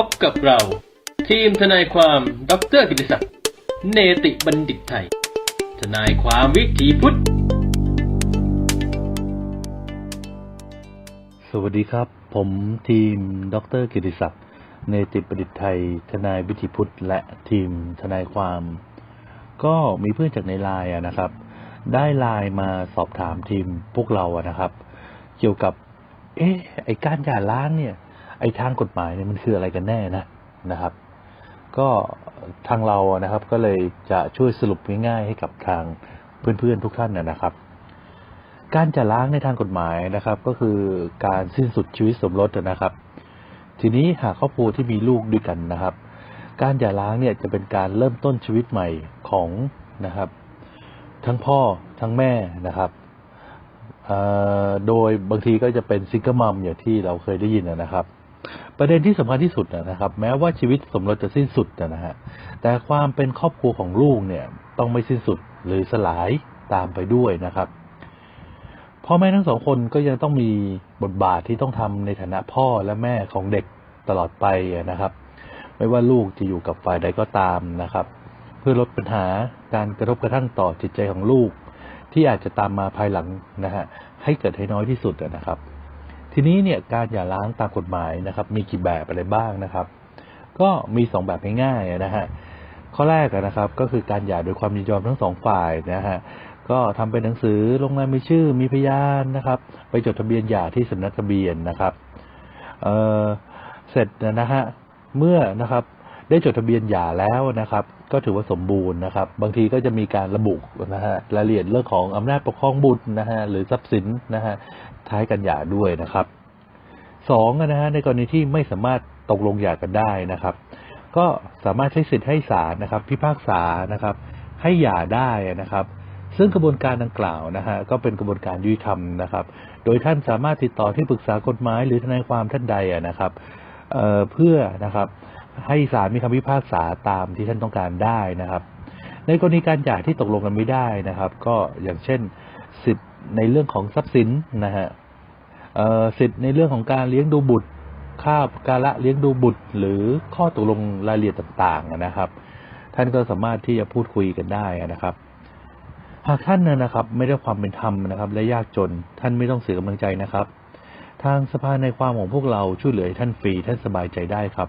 พบกับเรา ทีมทนายความดรกิติศักดิ์เนติบัณฑิตไทย ทนายความวิถีพุทธ สวัสดีครับ ผมทีมดรกิติศักดิ์เนติประดิษฐ์ไทย ทนายวิถีพุทธ และทีมทนายความ ก็มีเพื่อนจากในไลน์นะครับ ได้ไลน์มาสอบถามทีมพวกเราอะนะครับ เกี่ยวกับ เอ๊ะไอการหย่าร้างเนี่ย อ้ทางกฎหมายเนี่ยมันคืออะไรกันแน่นะนะครับ ก็ทางเรานะครับก็เลยจะช่วยสรุปง่ายๆให้กับทางเพื่อนๆทุกท่านนะนะครับ การจะล้างในทางกฎหมายนะครับ ก็คือการสิ้นสุดชีวิตสมรสนะครับ ทีนี้หากครอบครัวที่มีลูกด้วยกันนะครับ การหย่าร้างเนี่ยจะเป็นการเริ่มต้นชีวิตใหม่ของนะครับ ทั้งพ่อทั้งแม่นะครับโดยบางทีก็จะเป็นซิงเกิลมัมอย่างที่เราเคยได้ยินนะครับ ประเด็นที่สำคัญที่สุดนะครับ แม้ว่าชีวิตสมรสจะสิ้นสุดนะฮะแต่ความเป็นครอบครัวของลูกเนี่ยต้องไม่สิ้นสุดหรือสลายตามไปด้วยนะครับพ่อแม่ทั้งสองคนก็ยังต้องมีบทบาทที่ต้องทำในฐานะพ่อและแม่ของเด็กตลอดไปนะครับ ไม่ว่าลูกจะอยู่กับฝ่ายใดก็ตามนะครับ เพื่อลดปัญหาการกระทบกระทั่งต่อจิตใจของลูก ที่อาจจะตามมาภายหลังนะฮะให้เกิดให้น้อยที่สุดนะครับ ทีนี้เนี่ยการหย่าร้างตามกฎหมายนะครับ มีกี่แบบอะไรบ้างนะครับ ก็มีสองแบบง่ายๆนะฮะข้อแรกนะครับ ก็คือการหย่าโดยความยินยอมทั้งสองฝ่ายนะฮะก็ทำเป็นหนังสือลงนามมีชื่อมีพยานนะครับ ไปจดทะเบียนหย่าที่สำนักทะเบียนนะครับเเสร็จนะฮะเมื่อนะครับได้จดทะเบียนหย่าแล้วนะครับ ก็ถือว่าสมบูรณ์นะครับ บางทีก็จะมีการระบุนะฮะรายละเอียดเรื่องของอำนาจปกครองบุตรนะฮะหรือทรัพย์สินนะฮะท้ายกันหย่าด้วยนะครับสองนะฮะในกรณีที่ไม่สามารถตกลงหย่ากันได้นะครับ ก็สามารถใช้สิทธิ์ให้ศาลนะครับ พิพากษานะครับ ให้หย่าได้นะครับ ซึ่งกระบวนการดังกล่าวนะฮะก็เป็นกระบวนการยุติธรรมนะครับ โดยท่านสามารถติดต่อที่ปรึกษากฎหมาย หรือทนายความท่านใดนะครับเเพื่อนะครับ ให้ศาลมีคำพิพากษาตามที่ท่านต้องการได้นะครับ ในกรณีการหย่าที่ตกลงกันไม่ได้นะครับ ก็อย่างเช่นสิทธิ์ในเรื่องของทรัพย์สินนะฮะเอ่อสิทธิ์ในเรื่องของการเลี้ยงดูบุตร ค่าการละเลี้ยงดูบุตร หรือข้อตกลงรายละเอียดต่าง ๆนะครับ ท่านก็สามารถที่จะพูดคุยกันได้นะครับ หากท่านนะนะครับ ไม่ได้ความเป็นธรรมนะครับ และยากจนท่านไม่ต้องเสียกำลังใจนะครับ ทางสภาในความของพวกเราช่วยเหลือท่านฟรีท่านสบายใจได้ครับ